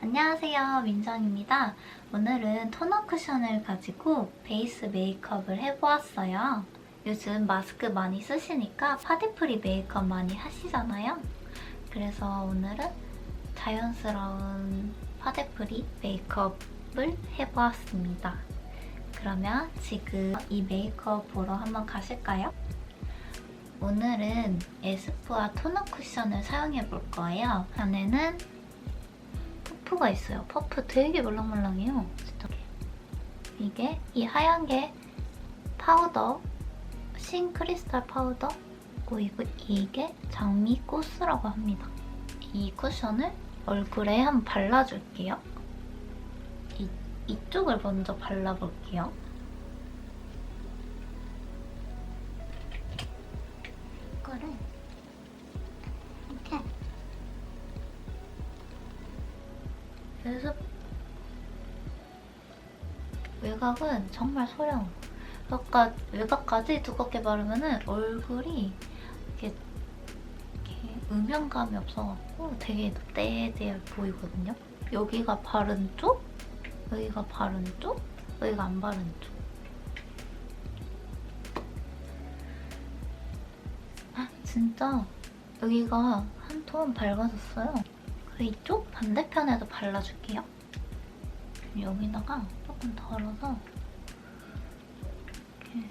안녕하세요 민정입니다. 오늘은 토너 쿠션을 가지고 베이스 메이크업을 해보았어요. 요즘 마스크 많이 쓰시니까 파데프리 메이크업 많이 하시잖아요. 그래서 오늘은 자연스러운 파데프리 메이크업을 해보았습니다. 그러면 지금 이 메이크업 보러 한번 가실까요? 오늘은 에스쁘아 토너 쿠션을 사용해 볼 거예요. 안에는 퍼프가 있어요. 퍼프 되게 말랑말랑해요. 진짜. 이게 이 하얀 게 파우더, 신 크리스탈 파우더, 그리고 이게 장미 코스라고 합니다. 이 쿠션을 얼굴에 한번 발라줄게요. 이, 이쪽을 먼저 발라볼게요. 외곽은 정말 소량. 그러니까 외곽까지 두껍게 바르면은 얼굴이 이렇게, 이렇게 음영감이 없어갖고 되게 떼대해 보이거든요. 여기가 바른 쪽, 여기가 바른 쪽, 여기가 안 바른 쪽. 아, 진짜 여기가 한 톤 밝아졌어요. 그 이쪽 반대편에도 발라줄게요. 여기다가 조금 덜어서 이렇게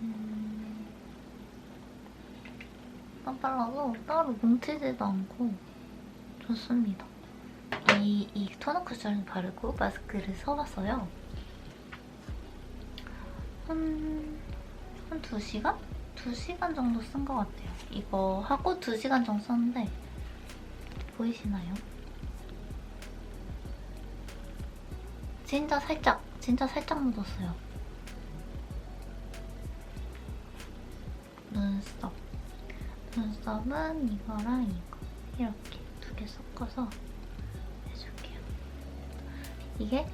음, 딱 발라도 따로 뭉치지도 않고 좋습니다. 이, 이 토너 쿠션을 바르고 마스크를 써봤어요. 한, 한 2시간? 2시간 정도 쓴 것 같아요. 이거 하고 2시간 정도 썼는데 보이시나요? 진짜 살짝, 진짜 살짝 묻었어요. 눈썹. 눈썹은 이거랑 이거 이렇게 두 개 섞어서 해줄게요. 이게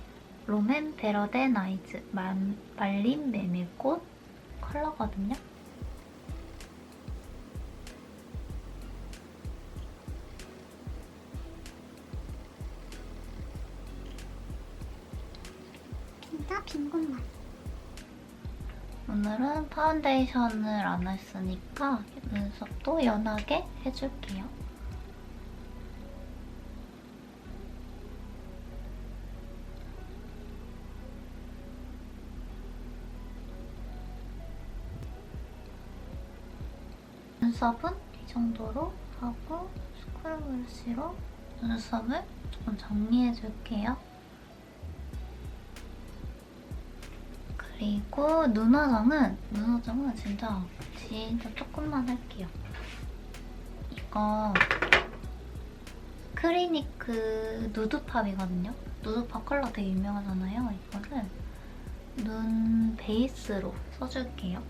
베러데 나이즈 만, 말린 메밀꽃 컬러거든요. 빈 곳만. 오늘은 파운데이션을 안 했으니까 눈썹도 연하게 해줄게요. 눈썹은 이 정도로 하고 스크류 브러쉬로 눈썹을 조금 정리해줄게요. 그리고 눈 화장은 눈 화장은 진짜 진짜 조금만 할게요. 이거 크리니크 누드팝이거든요. 누드팝 컬러 되게 유명하잖아요. 이거를 눈 베이스로 써줄게요.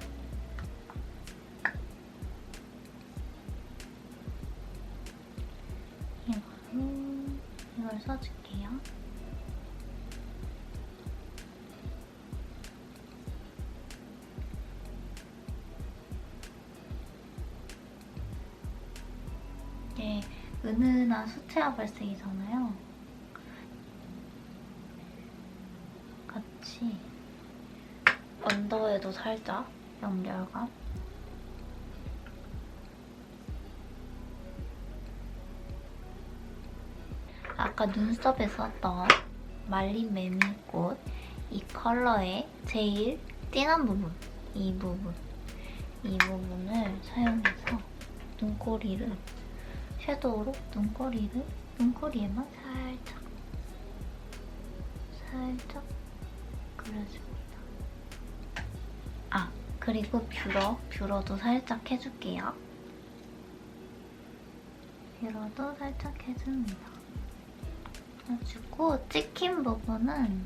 이걸 써줄게요. 이게 은은한 수채화 발색이잖아요. 같이 언더에도 살짝 연결감. 아까 눈썹에 썼던 말린 메밀꽃 이 컬러의 제일 진한 부분, 이 부분, 이 부분을 사용해서 눈꼬리를 섀도우로 눈꼬리를 눈꼬리에만 살짝 살짝 그려줍니다. 아 그리고 뷰러 뷰러도 살짝 해줄게요. 뷰러도 살짝 해줍니다. 그래가지고 찍힌 부분은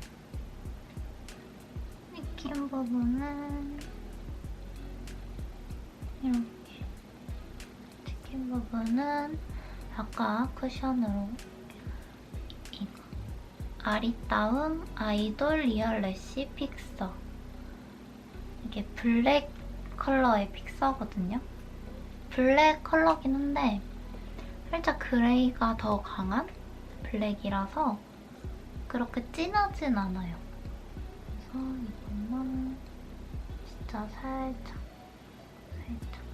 찍힌 부분은 이렇게 찍힌 부분은 아까 쿠션으로 이거 아리따움 아이돌 리얼 래쉬 픽서 이게 블랙 컬러의 픽서거든요. 블랙 컬러긴 한데 살짝 그레이가 더 강한 블랙이라서 그렇게 진하진 않아요. 그래서 이것만 진짜 살짝 살짝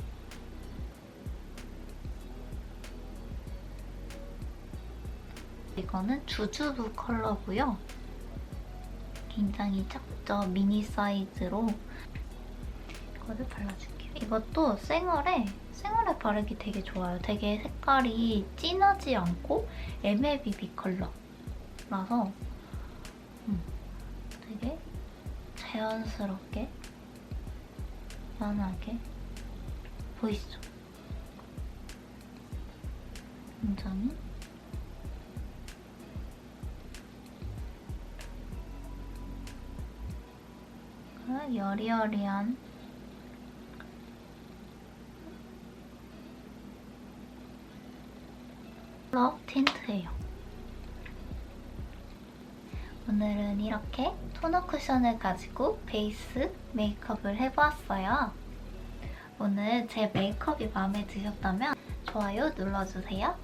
이거는 주주부 컬러고요. 굉장히 작죠? 미니 사이즈로 이거를 발라줄게요. 이것도 생얼에 생얼에 바르기 되게 좋아요. 되게 색깔이 진하지 않고 MLBB 컬러라서 음, 되게 자연스럽게 연하게 보이시죠? 굉장히 그 여리여리한 컬러 틴트예요. 오늘은 이렇게 토너 쿠션을 가지고 베이스 메이크업을 해보았어요. 오늘 제 메이크업이 마음에 드셨다면 좋아요 눌러주세요.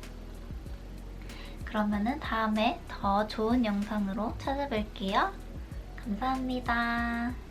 그러면은 다음에 더 좋은 영상으로 찾아뵐게요. 감사합니다.